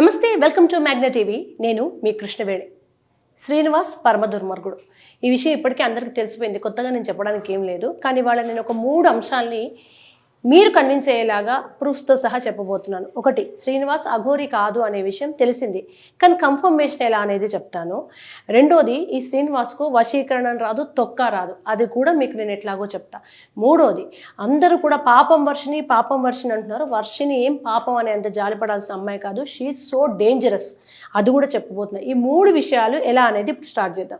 నమస్తే welcome to Magna TV. నేను మీ కృష్ణవేణి. శ్రీనివాస్ పరమ దుర్మార్గుడు ఈ విషయం ఇప్పటికీ అందరికీ తెలిసిపోయింది. కొత్తగా నేను చెప్పడానికి ఏం లేదు. కానీ వాళ్ళ నేను ఒక మూడు అంశాలని మీరు కన్విన్స్ అయ్యేలాగా ప్రూఫ్స్తో సహా చెప్పబోతున్నాను. ఒకటి శ్రీనివాస్ అఘోరి కాదు అనే విషయం తెలిసింది. కానీ కన్ఫర్మేషన్ ఎలా అనేది చెప్తాను. రెండోది ఈ శ్రీనివాస్కు వశీకరణం రాదు తొక్క రాదు. అది కూడా మీకు నేను ఎట్లాగో చెప్తా. మూడోది అందరూ కూడా పాపం వర్షిని పాపం వర్షిని అంటున్నారు. వర్షిని ఏం పాపం అనే అంత జాలిపడాల్సిన అమ్మాయి కాదు. షీ సో డేంజరస్ అది కూడా చెప్పబోతున్నా. ఈ మూడు విషయాలు ఎలా అనేది ఇప్పుడు స్టార్ట్ చేద్దాం.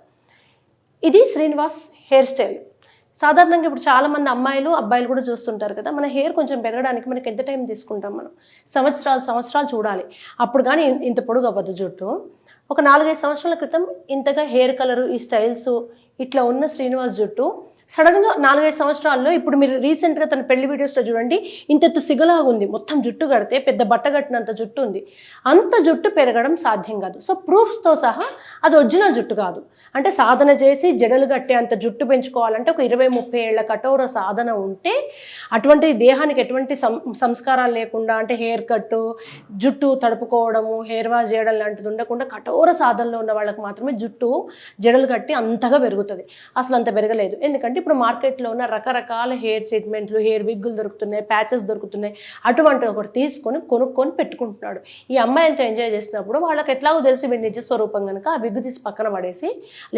ఇది శ్రీనివాస్ హెయిర్ స్టైల్ సాధారణంగా ఇప్పుడు చాలా మంది అమ్మాయిలు అబ్బాయిలు కూడా చూస్తుంటారు కదా మన హెయిర్ కొంచెం పెరగడానికి మనకి ఎంత టైం తీసుకుంటాం మనం? సంవత్సరాలు సంవత్సరాలు చూడాలి. అప్పుడు కానీ ఇంత పొడుగు అవ్వదు జుట్టు. ఒక నాలుగైదు సంవత్సరాల క్రితం ఇంతగా హెయిర్ కలరు ఈ స్టైల్స్ ఇట్లా ఉన్న శ్రీనివాస్ జుట్టు సడన్గా నాలుగైదు సంవత్సరాల్లో ఇప్పుడు మీరు రీసెంట్గా తన పెళ్ళి వీడియోస్లో చూడండి ఇంతెత్తు సిగలాగా ఉంది. మొత్తం జుట్టు కడితే పెద్ద బట్ట కట్టినంత జుట్టు ఉంది. అంత జుట్టు పెరగడం సాధ్యం కాదు. సో ప్రూఫ్స్తో సహా అది ఒరిజినల్ జుట్టు కాదు. అంటే సాధన చేసి జడలు కట్టే అంత జుట్టు పెంచుకోవాలంటే ఒక ఇరవై ముప్పై ఏళ్ళ కఠోర సాధన ఉంటే అటువంటి దేహానికి ఎటువంటి సం సంస్కారాలు లేకుండా అంటే హెయిర్ కట్ జుట్టు తడుపుకోవడము హెయిర్ వాష్ చేయడం లాంటిది ఉండకుండా కఠోర సాధనలో ఉన్న వాళ్ళకి మాత్రమే జుట్టు జడలు కట్టి అంతగా పెరుగుతుంది. అసలు అంత పెరగలేదు. ఎందుకంటే ఇప్పుడు మార్కెట్లో ఉన్న రకరకాల హెయిర్ ట్రీట్మెంట్లు హెయిర్ విగ్గులు దొరుకుతున్నాయి ప్యాచెస్ దొరుకుతున్నాయి. అటువంటి ఒకటి తీసుకొని కొనుక్కొని పెట్టుకుంటున్నాడు. ఈ అమ్మాయిలతో ఎంజాయ్ చేసినప్పుడు వాళ్ళకి ఎట్లాగో తెలిసి వీడి నిజ స్వరూపం కనుక ఆ విగ్గు తీసి పక్కన పడేసి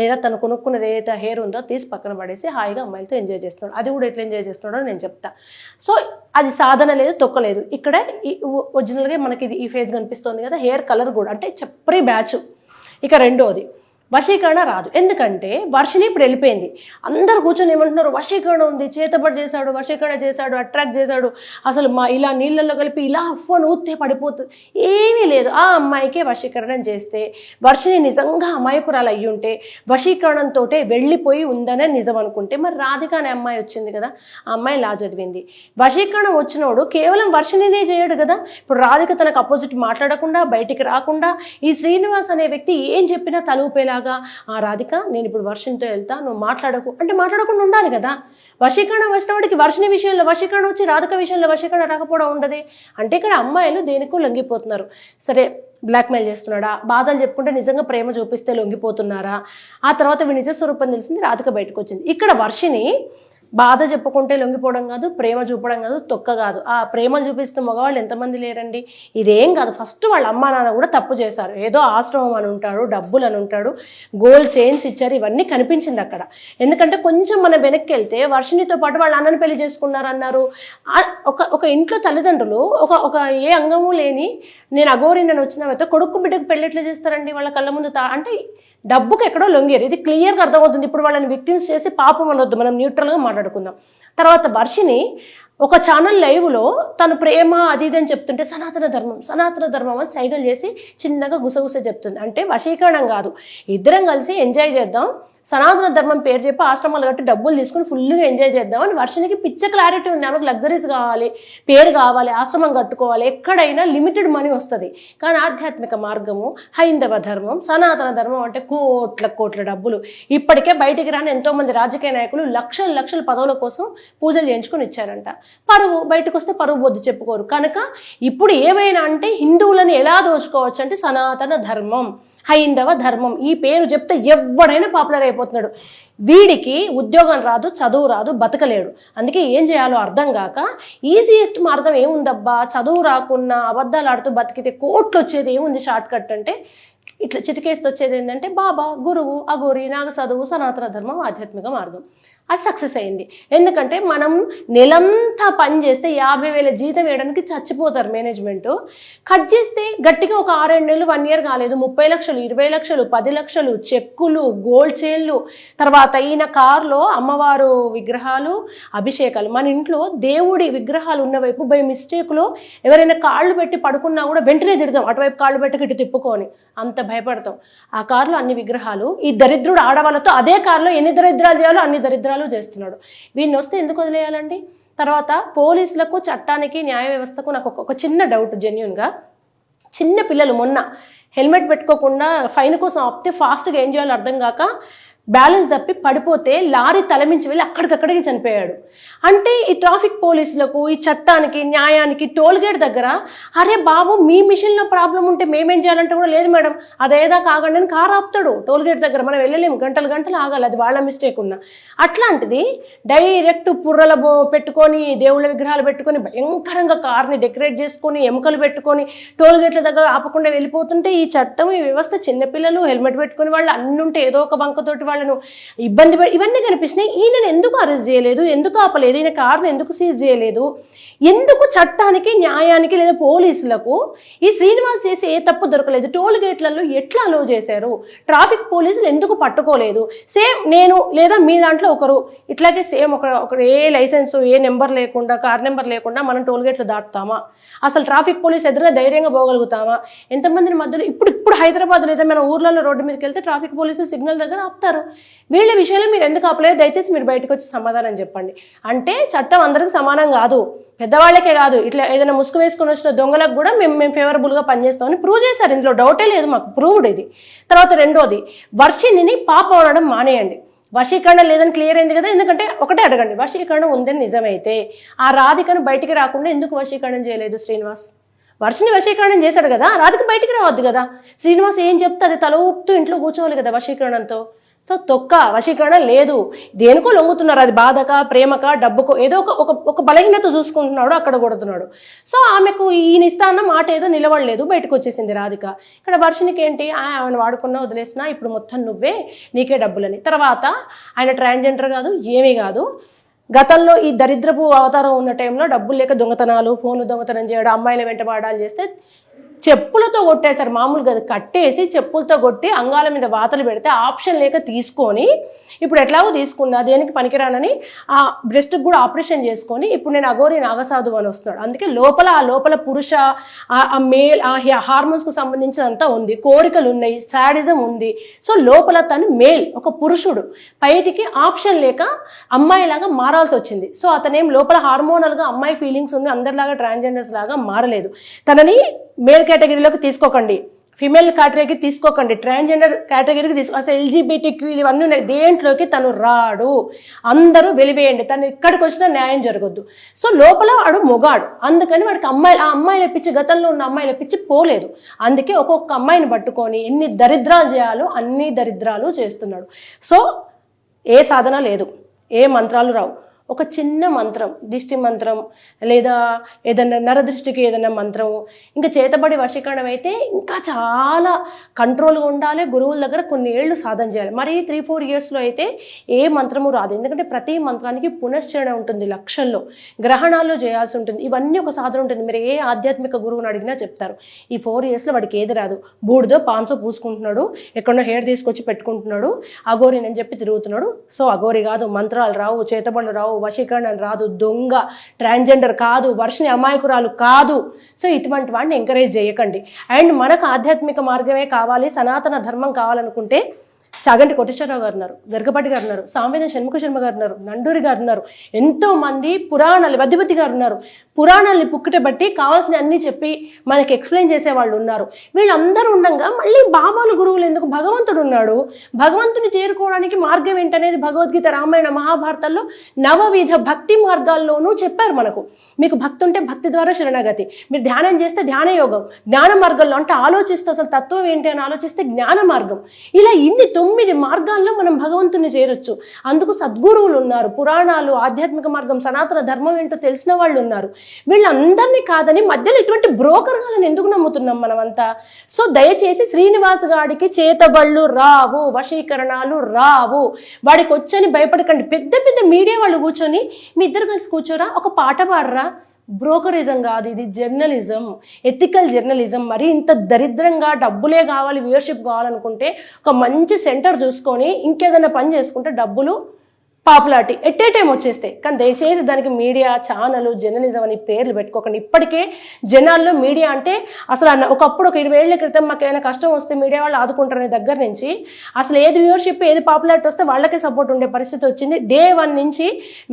లేదా తను కొనుక్కున్నది ఏదైతే హెయిర్ ఉందో తీసి పక్కన పడేసి హాయిగా అమ్మాయిలతో ఎంజాయ్ చేస్తున్నాడు. అది కూడా ఎట్లా ఎంజాయ్ చేస్తున్నాడో నేను చెప్తా. సో అది సాధన లేదు తొక్కలేదు ఇక్కడ ఈ ఒరిజినల్గా మనకి ఇది ఈ ఫేజ్ కనిపిస్తుంది కదా హెయిర్ కలర్ కూడా. అంటే చెప్పరి బ్యాచ్. ఇక రెండోది వశీకరణ రాదు. ఎందుకంటే వర్షిని ఇప్పుడు వెళ్ళిపోయింది. అందరు కూర్చొని ఏమంటున్నారు? వశీకరణ ఉంది చేతబడి చేశాడు వశీకరణ చేశాడు అట్రాక్ట్ చేశాడు. అసలు మా ఇలా నీళ్ళల్లో కలిపి ఇలా ఫోన్ ఊతే పడిపోతుంది ఏమీ లేదు. ఆ అమ్మాయికే వశీకరణ చేస్తే వర్షిని నిజంగా అమాయకురాలు అయ్యి ఉంటే వశీకరణంతో వెళ్ళిపోయి ఉందనే నిజం అనుకుంటే మరి రాధిక అనే అమ్మాయి వచ్చింది కదా ఆ అమ్మాయి లా చదివింది వశీకరణం వచ్చినోడు కేవలం వర్షినినే చేయడు కదా. ఇప్పుడు రాధిక తనకు అపోజిట్ మాట్లాడకుండా బయటికి రాకుండా ఈ శ్రీనివాస్ అనే వ్యక్తి ఏం చెప్పినా తలుపేలాగా ఆ రాధిక నేను ఇప్పుడు వర్షంతో వెళ్తా నువ్వు మాట్లాడకు. అంటే మాట్లాడకుండా ఉండాలి కదా. వశీకరణ వచ్చినవాడికి వర్షిని విషయంలో వశీకరణ వచ్చి రాధిక విషయంలో వశీకరణ రాకపోవడం ఉండదు. అంటే ఇక్కడ అమ్మాయిలు దేనికో లొంగిపోతున్నారు. సరే బ్లాక్మెయిల్ చేస్తున్నాడా? బాధలు చెప్పుకుంటే నిజంగా ప్రేమ చూపిస్తే లొంగిపోతున్నారా? ఆ తర్వాత వీడి నిజ స్వరూపం తెలిసింది రాధిక బయటకు వచ్చింది. ఇక్కడ వర్షిని బాధ చెప్పుకుంటే లొంగిపోవడం కాదు ప్రేమ చూపడం కాదు తొక్క కాదు. ఆ ప్రేమ చూపిస్తే మగవాళ్ళు ఎంతమంది లేరండి? ఇదేం కాదు. ఫస్ట్ వాళ్ళ అమ్మా నాన్న కూడా తప్పు చేశారు. ఏదో ఆశ్రమం అని ఉంటాడు డబ్బులు అని ఉంటాడు గోల్డ్ చైన్స్ ఇచ్చారు ఇవన్నీ కనిపించింది అక్కడ. ఎందుకంటే కొంచెం మనం వెనక్కి వెళ్తే వర్షినితో పాటు వాళ్ళ అన్నని పెళ్ళి చేసుకున్నారు అన్నారు ఒక ఒక ఇంట్లో తల్లిదండ్రులు ఒక ఒక ఏ అంగము లేని నేను అగోరి నేను వచ్చిన కొడుకు బిడ్డకు పెళ్ళి ఎట్లా చేస్తారండి వాళ్ళ కళ్ళ ముందు తా అంటే డబ్బుకి ఎక్కడో లొంగారు. ఇది క్లియర్గా అర్థమవుతుంది. ఇప్పుడు వాళ్ళని విక్టిమ్స్ చేసి పాపం అనొద్దు. మనం న్యూట్రల్గా మాట్లాడుకుందాం. తర్వాత వర్షిని ఒక ఛానల్ లైవ్లో తను ప్రేమ అది ఇది అని చెప్తుంటే సనాతన ధర్మం సనాతన ధర్మం అని సైగలు చేసి చిన్నగా గుసగుస చెప్తుంది. అంటే వశీకరణం కాదు. ఇద్దరం కలిసి ఎంజాయ్ చేద్దాం. సనాతన ధర్మం పేరు చెప్పి ఆశ్రమాలు కట్టి డబ్బులు తీసుకుని ఫుల్గా ఎంజాయ్ చేద్దామని వర్షనికి పిచ్చ క్లారిటీ ఉంది. ఆమెకు లగ్జరీస్ కావాలి పేరు కావాలి ఆశ్రమం కట్టుకోవాలి ఎక్కడైనా లిమిటెడ్ మనీ వస్తుంది. కానీ ఆధ్యాత్మిక మార్గము హైందవ ధర్మం సనాతన ధర్మం అంటే కోట్ల కోట్ల డబ్బులు. ఇప్పటికే బయటికి రాని ఎంతోమంది రాజకీయ నాయకులు లక్షల లక్షల పదవుల కోసం పూజలు చేయించుకొని ఇచ్చారంట. పరువు బయటకు వస్తే పరువు బొద్దు చెప్పుకోరు. కనుక ఇప్పుడు ఏమైనా అంటే హిందువులను ఎలా దోచుకోవచ్చు అంటే సనాతన ధర్మం. హైందవ ధర్మం. ఈ పేరు చెప్తే ఎవడైనా పాపులర్ అయిపోతున్నాడు. వీడికి ఉద్యోగం రాదు చదువు రాదు బతకలేడు. అందుకే ఏం చేయాలో అర్థం కాక ఈజియెస్ట్ మార్గం ఏముందబ్బా? చదువు రాకున్నా అబద్ధాలు ఆడుతూ బతికితే కోట్లు వచ్చేది ఏముంది షార్ట్ కట్ అంటే? ఇట్లా చిటికేస్తే వచ్చేది ఏంటంటే బాబా గురువు అగోరి నాగ చదువు సనాతన ధర్మం ఆధ్యాత్మిక మార్గం. అది సక్సెస్ అయింది. ఎందుకంటే మనం నెలంతా పని చేస్తే యాభై వేల జీతం వేయడానికి చచ్చిపోతారు మేనేజ్మెంట్. కట్ చేస్తే గట్టిగా ఒక ఆరేడు నెలలు వన్ ఇయర్ కాలేదు. ముప్పై లక్షలు ఇరవై లక్షలు పది లక్షలు చెక్కులు గోల్డ్ చైన్లు. తర్వాత ఈయన కార్లో అమ్మవారు విగ్రహాలు అభిషేకాలు. మన ఇంట్లో దేవుడి విగ్రహాలు ఉన్న వైపు బై మిస్టేక్లో ఎవరైనా కాళ్ళు పెట్టి పడుకున్నా కూడా వెంటనే తిడతాం. అటువైపు కాళ్ళు పెట్టి ఇటు తిప్పుకొని. అంత భయపడతాం. ఆ కారులో అన్ని విగ్రహాలు. ఈ దరిద్రుడు ఆడవాళ్ళతో అదే కారులో ఎన్ని దరిద్రాలు చేయాలో అన్ని దరిద్రాలు చేస్తున్నాడు. వీడిని వస్తే ఎందుకు వదిలేయాలండి? తర్వాత పోలీసులకు చట్టానికి న్యాయ వ్యవస్థకు నాకు ఒక- ఒక చిన్న డౌట్ జెన్యున్గా చిన్న పిల్లలు మొన్న హెల్మెట్ పెట్టుకోకుండా ఫైన్ కోసం ఆపితే ఫాస్ట్గా ఏం చేయాలో అర్థం కాక బ్యాలెన్స్ తప్పి పడిపోతే లారీ తలమించి వెళ్ళి అక్కడికక్కడికి చనిపోయాడు. అంటే ఈ ట్రాఫిక్ పోలీసులకు ఈ చట్టానికి న్యాయానికి టోల్ గేట్ దగ్గర అరే బాబు మీ మిషన్లో ప్రాబ్లం ఉంటే మేమేం చేయాలంటే కూడా లేదు మేడం. అదేదా కాగండి అని కారు ఆపుతాడు. టోల్ గేట్ దగ్గర మనం వెళ్ళలేము. గంటలు గంటలు ఆగాలి. అది వాళ్ళ మిస్టేక్ ఉన్నా. అట్లాంటిది డైరెక్ట్ పుర్రల బో పెట్టుకొని దేవుళ్ళ విగ్రహాలు పెట్టుకొని భయంకరంగా కార్ని డెకరేట్ చేసుకొని ఎముకలు పెట్టుకొని టోల్ గేట్ల దగ్గర ఆపకుండా వెళ్ళిపోతుంటే ఈ చట్టం ఈ వ్యవస్థ చిన్నపిల్లలు హెల్మెట్ పెట్టుకుని వాళ్ళు అన్ని ఉంటే ఏదో ఒక బంకతోటి వాళ్ళను ఇబ్బంది ఇవన్నీ కనిపిస్తున్నాయి. ఈయనను ఎందుకు అరెస్ట్ చేయలేదు? ఎందుకు ఆపలేదు? ఈయన కారును ఎందుకు సీజ్ చేయలేదు? ఎందుకు చట్టానికి న్యాయానికి లేదా పోలీసులకు ఈ శ్రీనివాస్ చేసి ఏ తప్పు దొరకలేదు? టోల్ గేట్లలో ఎట్లా అలో చేశారు? ట్రాఫిక్ పోలీసులు ఎందుకు పట్టుకోలేదు? సేమ్ నేను లేదా మీ దాంట్లో ఒకరు ఇట్లాగే సేమ్ ఒక ఒక ఏ లైసెన్స్ ఏ నెంబర్ లేకుండా కార్ నెంబర్ లేకుండా మనం టోల్ గేట్లు దాటుతామా? అసలు ట్రాఫిక్ పోలీస్ ఎదురుగా ధైర్యంగా పోగలుగుతామా? ఎంతమందిని మధ్యలో ఇప్పుడు ఇప్పుడు హైదరాబాద్ లేదా మన ఊర్లలో రోడ్డు మీదకి వెళ్తే ట్రాఫిక్ పోలీసులు సిగ్నల్ దగ్గర ఆపుతారు. వీళ్ళ విషయంలో మీరు ఎందుకు ఆపలేదు? దయచేసి మీరు బయటకు వచ్చి సమాధానం చెప్పండి. అంటే అంటే చట్టం అందరికి సమానం కాదు. పెద్దవాళ్ళకే కాదు. ఇట్లా ఏదైనా ముసుగు వేసుకొని వచ్చిన దొంగలకు కూడా మేము మేము ఫేవరబుల్గా పనిచేస్తామని ప్రూవ్ చేశారు. ఇందులో డౌటే లేదు మాకు. ప్రూవ్డ్ ఇది. తర్వాత రెండోది వర్షిణిని పాప అనడం మానేయండి. వశీకరణ లేదని క్లియర్ అయింది కదా? ఎందుకంటే ఒకటే అడగండి. వశీకరణ ఉందని నిజమైతే ఆ రాధికను బయటికి రాకుండా ఎందుకు వశీకరణం చేయలేదు శ్రీనివాస్? వర్షిని వశీకరణం చేశాడు కదా? రాధిక బయటికి రావద్దు కదా? శ్రీనివాస్ ఏం చెప్తే అది తల ఊపుతూ ఇంట్లో కూర్చోవాలి కదా వశీకరణంతో? సో తొక్క వశీకరణ లేదు. దేనికో లొంగుతున్నారు. అది బాధక ప్రేమక డబ్బుకో ఏదో ఒక ఒక ఒక బలహీనత చూసుకుంటున్నాడు అక్కడ కొడుతున్నాడు. సో ఆమెకు ఈయన ఇస్తా మాట ఏదో నిలవడలేదు బయటకు వచ్చేసింది రాధిక. ఇక్కడ వర్షనికి ఏంటి ఆమెను వాడుకున్నా వదిలేసినా ఇప్పుడు మొత్తం నువ్వే నీకే డబ్బులని. తర్వాత ఆయన ట్రాన్స్జెండర్ కాదు ఏమీ కాదు. గతంలో ఈ దరిద్రపు అవతారం ఉన్న టైంలో డబ్బులు లేక దొంగతనాలు ఫోన్లు దొంగతనం చేయడం అమ్మాయిల వెంట చేస్తే చెప్పులతో కొట్టేశారు. మామూలుగా అది కట్టేసి చెప్పులతో కొట్టి అంగాల మీద వాతలు పెడితే ఆప్షన్ లేక తీసుకొని ఇప్పుడు ఎట్లాగో తీసుకున్నా దేనికి పనికిరానని ఆ బ్రెస్ట్కి కూడా ఆపరేషన్ చేసుకొని ఇప్పుడు నేను అగోరి నాగసాధు అని వస్తున్నాడు. అందుకే లోపల ఆ లోపల పురుష ఆ- మేల్ ఆ హార్మోన్స్కు సంబంధించినంతా ఉంది. కోరికలు ఉన్నాయి శాడిజం ఉంది. సో లోపల తను మేల్ ఒక పురుషుడు. బయటికి ఆప్షన్ లేక అమ్మాయిలాగా మారాల్సి వచ్చింది. సో అతనేం లోపల హార్మోనల్గా అమ్మాయి ఫీలింగ్స్ ఉంది అందరిలాగా ట్రాన్స్జెండర్స్ లాగా మారలేదు. తనని మేల్ కేటగిరీలోకి తీసుకోకండి. ఫిమేల్ కేటగిరీకి తీసుకోకండి. ట్రాన్స్జెండర్ కేటగిరీకి తీసుకో అసలు ఎల్జీబీటీక్యూ ఇవన్నీ ఉన్నాయి. దేంట్లోకి తను రాడు. అందరూ వెలివేయండి. తను ఎక్కడికి వచ్చినా న్యాయం జరగొద్దు. సో లోపల వాడు మొగాడు. అందుకని వాడికి అమ్మాయిలు ఆ అమ్మాయిలు ఎప్పించి గతంలో ఉన్న అమ్మాయిలు ఎప్పించి పోలేదు. అందుకే ఒక్కొక్క అమ్మాయిని పట్టుకొని ఎన్ని దరిద్రాలు చేయాలో అన్ని దరిద్రాలు చేస్తున్నాడు. సో ఏ సాధన లేదు. ఏ మంత్రాలు రావు. ఒక చిన్న మంత్రం దిష్టి మంత్రం లేదా ఏదైనా నరదృష్టికి ఏదైనా మంత్రము ఇంకా చేతబడి వశీకరణం అయితే ఇంకా చాలా కంట్రోల్గా ఉండాలి. గురువుల దగ్గర కొన్ని ఏళ్ళు సాధన చేయాలి. మరి త్రీ ఫోర్ ఇయర్స్లో అయితే ఏ మంత్రము రాదు. ఎందుకంటే ప్రతి మంత్రానికి పునశ్చరణ ఉంటుంది లక్షల్లో. గ్రహణాల్లో చేయాల్సి ఉంటుంది. ఇవన్నీ ఒక సాధన ఉంటుంది. మీరు ఏ ఆధ్యాత్మిక గురువుని అడిగినా చెప్తారు. ఈ ఫోర్ ఇయర్స్లో వాడికి ఏది రాదు. బూడిదో పాన్సో పూసుకుంటున్నాడు. ఎక్కడో హెయిర్ తీసుకొచ్చి పెట్టుకుంటున్నాడు. అగోరి అని చెప్పి తిరుగుతున్నాడు. సో అగోరి కాదు మంత్రాలు రావు చేతబడులు రావు వశీకరణం రాదు దొంగ ట్రాన్స్జెండర్ కాదు వర్షిని అమాయకురాలు కాదు. సో ఇటువంటి వాడిని ఎంకరేజ్ చేయకండి. అండ్ మనకు ఆధ్యాత్మిక మార్గమే కావాలి సనాతన ధర్మం కావాలనుకుంటే చాగంటి కోటేశ్వరరావు గారు ఉన్నారు గరికపాటి గారు ఉన్నారు సాంవేద షణ్ముఖ శర్మ గారు ఉన్నారు నండూరి గారు ఉన్నారు ఎంతో మంది పురాణాలు వద్దిపతి గారు ఉన్నారు. పురాణాలని పుక్కటబట్టి కావాల్సిన అన్ని చెప్పి మనకి ఎక్స్ప్లెయిన్ చేసే వాళ్ళు ఉన్నారు. వీళ్ళందరూ ఉండగా మళ్ళీ బాబాలు గురువులు ఎందుకు భగవంతుడు ఉన్నాడు? భగవంతుని చేరుకోవడానికి మార్గం ఏంటనేది భగవద్గీత రామాయణ మహాభారతాల్లో నవవిధ భక్తి మార్గాల్లోనూ చెప్పారు మనకు. మీకు భక్తి ఉంటే భక్తి ద్వారా శరణాగతి. మీరు ధ్యానం చేస్తే ధ్యాన యోగం జ్ఞాన మార్గంలో అంటే ఆలోచిస్తూ అసలు తత్వం ఏంటి అని ఆలోచిస్తే జ్ఞాన మార్గం. ఇలా ఇన్ని తొమ్మిది తొమ్మిది మార్గాల్లో మనం భగవంతుని చేరొచ్చు. అందుకు సద్గురువులు ఉన్నారు. పురాణాలు ఆధ్యాత్మిక మార్గం సనాతన ధర్మం ఏంటో తెలిసిన వాళ్ళు ఉన్నారు. వీళ్ళందరినీ కాదని మధ్యలో ఇటువంటి బ్రోకర్గాలను ఎందుకు నమ్ముతున్నాం మనమంతా? సో దయచేసి శ్రీనివాస్ గాడికి చేతబళ్ళు రావు వశీకరణాలు రావు. వాడికి వచ్చని భయపడకండి. పెద్ద పెద్ద మీడియా వాళ్ళు కూర్చొని మీ ఇద్దరు కలిసి కూర్చోరా ఒక పాట పాడరా. బ్రోకరిజం కాదు ఇది జర్నలిజం. Ethical journalism. మరి ఇంత దరిద్రంగా డబ్బులే కావాలి వ్యూవర్షిప్ కావాలనుకుంటే ఒక మంచి సెంటర్ చూసుకొని ఇంకేదైనా పని చేసుకుంటే డబ్బులు పాపులారిటీ. ఎట్ ఏ టైం వచ్చేస్తాయి కానీ దయచేసి దానికి మీడియా ఛానల్ జర్నలిజం అని పేర్లు పెట్టుకోకండి. ఇప్పటికే జనాల్లో మీడియా అంటే అసలు అన్న ఒకప్పుడు ఒక ఇరవై ఏళ్ళ క్రితం మాకు ఏమైనా కష్టం వస్తే మీడియా వాళ్ళు ఆదుకుంటారనే దగ్గర నుంచి అసలు ఏది వ్యూవర్షిప్ ఏది పాపులారిటీ వస్తే వాళ్ళకే సపోర్ట్ ఉండే పరిస్థితి వచ్చింది. డే వన్ నుంచి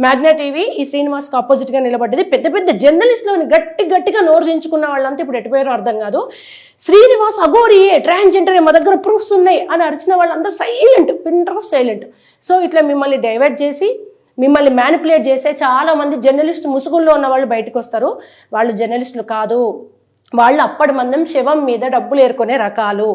మ్యాగ్నా టీవీ ఈ శ్రీనివాస్కి ఆపోజిట్గా నిలబడ్డది. పెద్ద పెద్ద జర్నలిస్ట్లోని గట్టి గట్టిగా నోరు చేయించుకున్న వాళ్ళంతా ఇప్పుడు ఎటుపోయారో అర్థం కాదు. శ్రీనివాస్ అఘోరియే ట్రాన్స్జెండర్ మా దగ్గర ప్రూఫ్స్ ఉన్నాయి అని అరిచిన వాళ్ళందరూ silent pin drop silent so ఇట్లా మిమ్మల్ని డైవర్ట్ చేసి మిమ్మల్ని మ్యానిపులేట్ చేసే చాలా మంది జర్నలిస్ట్ ముసుగుల్లో ఉన్న వాళ్ళు బయటకు వస్తారు. వాళ్ళు జర్నలిస్టులు కాదు. వాళ్ళు అప్పటి మందం శవం మీద డబ్బులు ఏరుకునే రకాలు.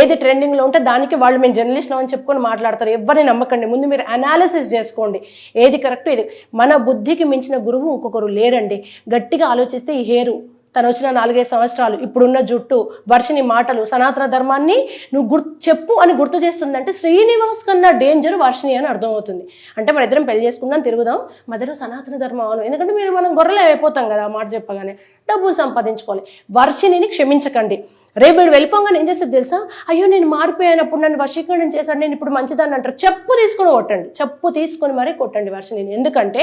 ఏది ట్రెండింగ్లో ఉంటే దానికి వాళ్ళు మేము జర్నలిస్టులు అని చెప్పుకొని మాట్లాడతారు. ఎవరిని నమ్మకండి. ముందు మీరు అనాలిసిస్ చేసుకోండి. ఏది కరెక్ట్ ఇది మన బుద్ధికి మించిన గురువు ఇంకొకరు లేరండి. గట్టిగా ఆలోచిస్తే ఈ హేరు తను వచ్చిన నాలుగైదు సంవత్సరాలు ఇప్పుడున్న జుట్టు వర్షిని మాటలు సనాతన ధర్మాన్ని నువ్వు గుర్తు చెప్పు అని గుర్తు చేస్తుందంటే శ్రీనివాస్ కన్నా డేంజర్ వర్షిని అని అర్థమవుతుంది. అంటే మన ఇద్దరం పెళ్ళి చేసుకుందాం తిరుగుదాం. మధ్యలో సనాతన ధర్మం అను ఎందుకంటే మీరు మనం గొర్రెలు అయిపోతాం కదా ఆ మాట చెప్పగానే. డబ్బులు సంపాదించుకోవాలి. వర్షిని క్షమించకండి. రేపు వీడు వెళ్ళిపోగానే ఏం చేస్తుంది తెలుసా? అయ్యో నేను మారిపోయినప్పుడు నన్ను వశీకరణం చేశాను నేను ఇప్పుడు మంచిదాన్ని అంటారు చెప్పు తీసుకొని కొట్టండి. చెప్పు తీసుకొని మరీ కొట్టండి వర్షిని ఎందుకంటే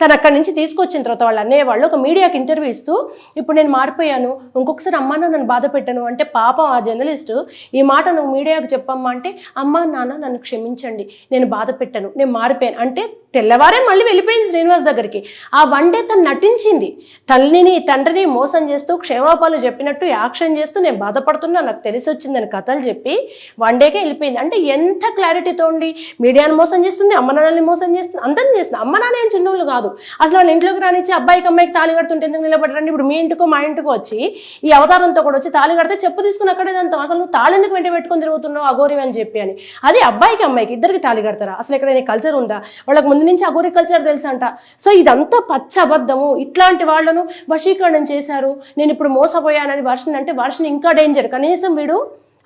తను అక్కడి నుంచి తీసుకొచ్చిన తర్వాత వాళ్ళు అన్నయ్య వాళ్ళు ఒక మీడియాకి ఇంటర్వ్యూ ఇస్తూ ఇప్పుడు నేను మారిపోయాను ఇంకొకసారి అమ్మ నన్ను బాధ పెట్టాను. అంటే పాపం ఆ జర్నలిస్ట్ ఈ మాట నువ్వు మీడియాకి చెప్పమ్మా అంటే అమ్మ నాన్న నన్ను క్షమించండి నేను బాధ పెట్టాను నేను మారిపోయాను. అంటే తెల్లవారే మళ్ళీ వెళ్ళిపోయింది శ్రీనివాస్ దగ్గరికి. ఆ వన్ డే తను నటించింది. తల్లిని తండ్రిని మోసం చేస్తూ క్షేమాపాలు చెప్పినట్టు యాక్షన్ చేస్తూ నేను బాధపడుతున్నా నాకు తెలిసి వచ్చిందని కథలు చెప్పి వన్ డేకే వెళ్ళిపోయింది. అంటే ఎంత క్లారిటీతో ఉండి మీడియాను మోసం చేస్తుంది అమ్మ నాన్నని మోసం చేస్తుంది అందరిని చేస్తుంది. అమ్మ నాన్న ఏం చిన్నోళ్ళు కాదు. అసలు వాళ్ళ ఇంట్లోకి రానిచ్చి అబ్బాయికి అమ్మాయికి తాళి కడుతుంటే ఎందుకు నిలబడరండి? ఇప్పుడు మీ ఇంటికో మా ఇంటికో వచ్చి ఈ అవతారంతో కూడా వచ్చి తాళి కడితే చెప్పు తీసుకుని అక్కడే దాంతో. అసలు నువ్వు తాళి ఎందుకు వెంట పెట్టుకొని తిరుగుతున్నావు అగోరి అని చెప్పి అని. అది అబ్బాయికి అమ్మాయికి ఇద్దరికి తాళి కడతారా? అసలు ఇక్కడ కల్చర్ ఉందా? వాళ్ళకి ముందు నుంచి అగోరి కల్చర్ తెలుసంట. అంట సో ఇదంతా పచ్చ అబద్ధము. ఇట్లాంటి వాళ్ళను వశీకరణం చేశారు. నేను ఇప్పుడు మోసపోయానని వర్షం అంటే వర్షం ఇంకా డేంజర్ కనీసం వీడు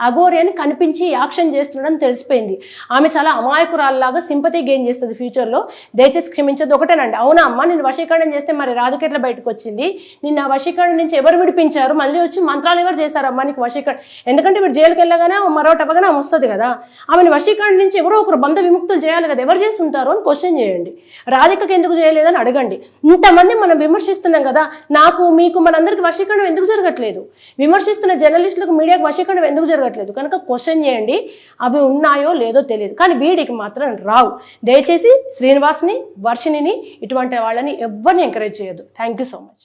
అగోరి అని కనిపించి యాక్షన్ చేస్తున్నాడని తెలిసిపోయింది. ఆమె చాలా అమాయకురాల్లాగా సింపతి గెయిన్ చేస్తుంది ఫ్యూచర్లో దయచేసి క్షమించదు. ఒకటేనండి. అవునా అమ్మ? నేను వశీకరణం చేస్తే మరి రాధకెట్ల బయటకు వచ్చింది. నిన్న వశీకరణ నుంచి ఎవరు విడిపించారు? మళ్ళీ వచ్చి మంత్రాలు ఎవరు చేశారమ్మా నీకు వశీకరణ? ఎందుకంటే వీడు జైలుకి వెళ్ళగానే మరో టపగానే ఆమె వస్తుంది కదా. ఆమెను వశీకరణ నుంచి ఎవరో ఒకరు బంధ విముక్తులు చేయాలి కదా. ఎవరు చేసి ఉంటారు అని క్వశ్చన్ చేయండి. రాధికకి ఎందుకు చేయలేదని అడగండి. ఇంతమంది మనం విమర్శిస్తున్నాం కదా. నాకు మీకు మనందరికి వశీకరణం ఎందుకు జరగట్లేదు? విమర్శిస్తున్న జర్నలిస్టులకు మీడియాకు వశీకరణం ఎందుకు జరగదు జరగట్లేదు కనుక క్వశ్చన్ చేయండి అవి ఉన్నాయో లేదో తెలియదు. కానీ వీడికి మాత్రం రావు. దయచేసి శ్రీనివాస్ని వర్షిణిని ఇటువంటి వాళ్ళని ఎవరిని ఎంకరేజ్ చేయొద్దు. Thank you so much